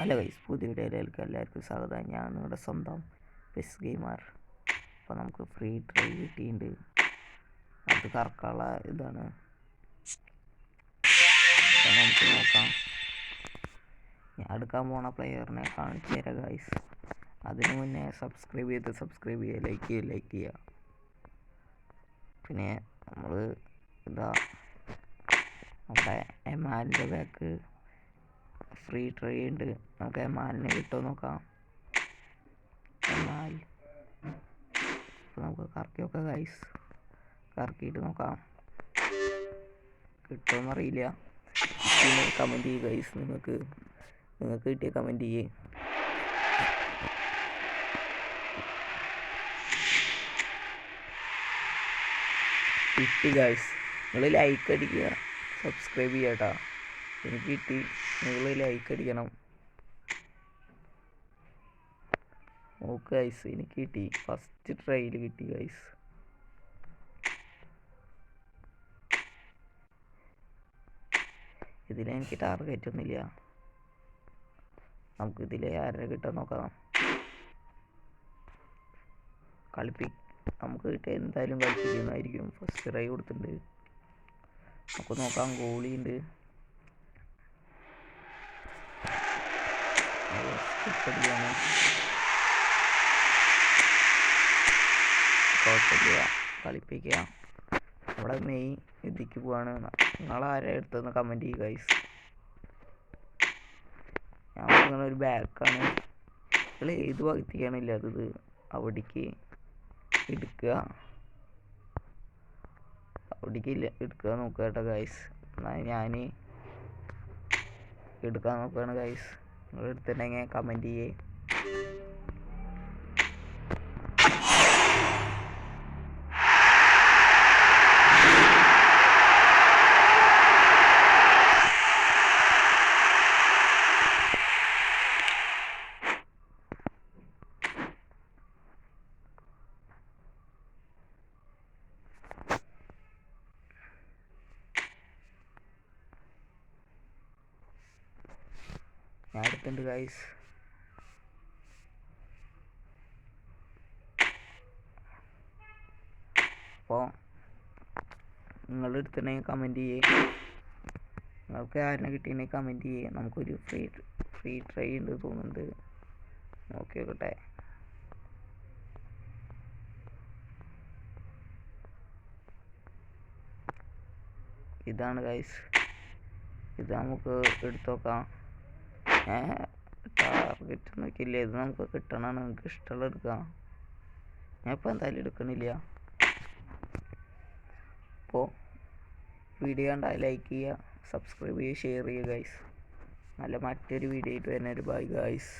Hello guys പുതിയ വീഡിയോയിലേക്ക് എല്ലാവർക്കും സ്വാഗതം. ഞാൻ നിങ്ങളുടെ സ്വന്തം പെസ് ഗെയിമർ അപ്പോൾ നമുക്ക് ഫ്രീ ട്രൈ കിട്ടിയിട്ടുണ്ട്. അത് കറക്കാനുള്ള ഇതാണ്. നമുക്ക് നോക്കാം. ഞാൻ എടുക്കാൻ പോണ പ്ലെയറിനെ കാണിച്ചു തരാം ഗൈസ് അതിനു മുന്നേ സബ്സ്ക്രൈബ് ചെയ്ത് സബ്സ്ക്രൈബ് ചെയ്യുക ലൈക്ക് ചെയ്യുക ലൈക്ക് ചെയ്യുക. പിന്നെ നമ്മൾ ഇതാ നമ്മുടെ എമാലിന്റെ ബാക്ക് ഫ്രീ ട്രൈ ഉണ്ട് നമുക്ക് മാനിനെ കിട്ടുമോ നോക്കാം. അപ്പോൾ നമുക്ക് കറക്കി നോക്കാം ഗൈസ് കറക്കിയിട്ട് നോക്കാം. കിട്ടുമോന്ന് അറിയില്ല. കമന്റ് ചെയ്യുക ഗൈസ് നിങ്ങൾക്ക് നിങ്ങൾക്ക് കിട്ടിയ കമന്റ് ചെയ്യേ. കിട്ടി ഗൈസ് നിങ്ങൾ ലൈക്ക് അടിക്കുക സബ്സ്ക്രൈബ് ചെയ്യുക കേട്ടോ എനിക്ക് കിട്ടി നിങ്ങൾ ലൈക്ക് അടിക്കണം. ഓക്കെ ഐസ് എനിക്ക് കിട്ടി ഫസ്റ്റ് ട്രൈയിൽ കിട്ടി ഐസ് ഇതിലെനിക്ക് ടാർഗറ്റ് ഒന്നുമില്ല. നമുക്ക് ഇതിലെ ആരെ കിട്ടാൻ നോക്കാം. കളിപ്പി നമുക്ക് കിട്ടിയ എന്തായാലും കളിപ്പിക്കുന്നതായിരിക്കും. ഫസ്റ്റ് ട്രൈ കൊടുത്തിട്ടുണ്ട്. നമുക്ക് നോക്കാം ഗോളിയുണ്ട് സ്കിപ്പടിയാണ് കുഴപ്പമില്ല. കളിപ്പിക്കുക. നമ്മുടെ മെയിൻ ഇതിക്ക് പോവാണ്. നിങ്ങൾ ആരാ എടുത്തതെന്ന് കമന്റ് ചെയ്യുക ഗൈസ് ഞാൻ ഇങ്ങനെ ഒരു ബാക്കാണ് നിങ്ങൾ ഏത് ഭാഗത്തേക്കാണ് ഇല്ലാത്തത്? അവിടേക്ക് എടുക്കുക. അവിടേക്ക് ഇല്ല എടുക്കുക നോക്കുക കേട്ടോ ഗൈസ് എന്നാൽ ഞാൻ എടുക്കാൻ നോക്കുകയാണ് ഗൈസ് നിങ്ങൾ എടുത്തിട്ടുണ്ടെങ്കിൽ കമന്റ് ചെയ്യേ. ഞാൻ എടുത്തിട്ടുണ്ട് ഗൈസ് അപ്പോൾ നിങ്ങൾ എടുത്തിട്ടുണ്ടെങ്കിൽ കമന്റ് ചെയ്യേ. നിങ്ങൾക്ക് ആരിനെ കിട്ടിയിട്ടുണ്ടെങ്കിൽ കമന്റ് ചെയ്യേ. നമുക്കൊരു ഫ്രീ ഫ്രീ ട്രൈ ഉണ്ട് തോന്നുന്നുണ്ട്. നോക്കി നോക്കട്ടെ. ഇതാണ് ഗൈസ് ഇത് നമുക്ക് എടുത്തു നോക്കാം. ടാർഗറ്റ് നോക്കിയില്ല ഇത് നമുക്ക് കിട്ടണമാണ് നമുക്ക് ഇഷ്ടമുള്ള എടുക്കാം ഞാൻ ഇപ്പോൾ എന്തായാലും എടുക്കണില്ല. അപ്പോൾ വീഡിയോ കണ്ടാൽ ലൈക്ക് ചെയ്യുക സബ്സ്ക്രൈബ് ചെയ്യുക ഷെയർ ചെയ്യുക ഗൈസ് നല്ല മറ്റൊരു വീഡിയോ ആയിട്ട് വരുന്ന ഒരു ബൈ ഗൈസ്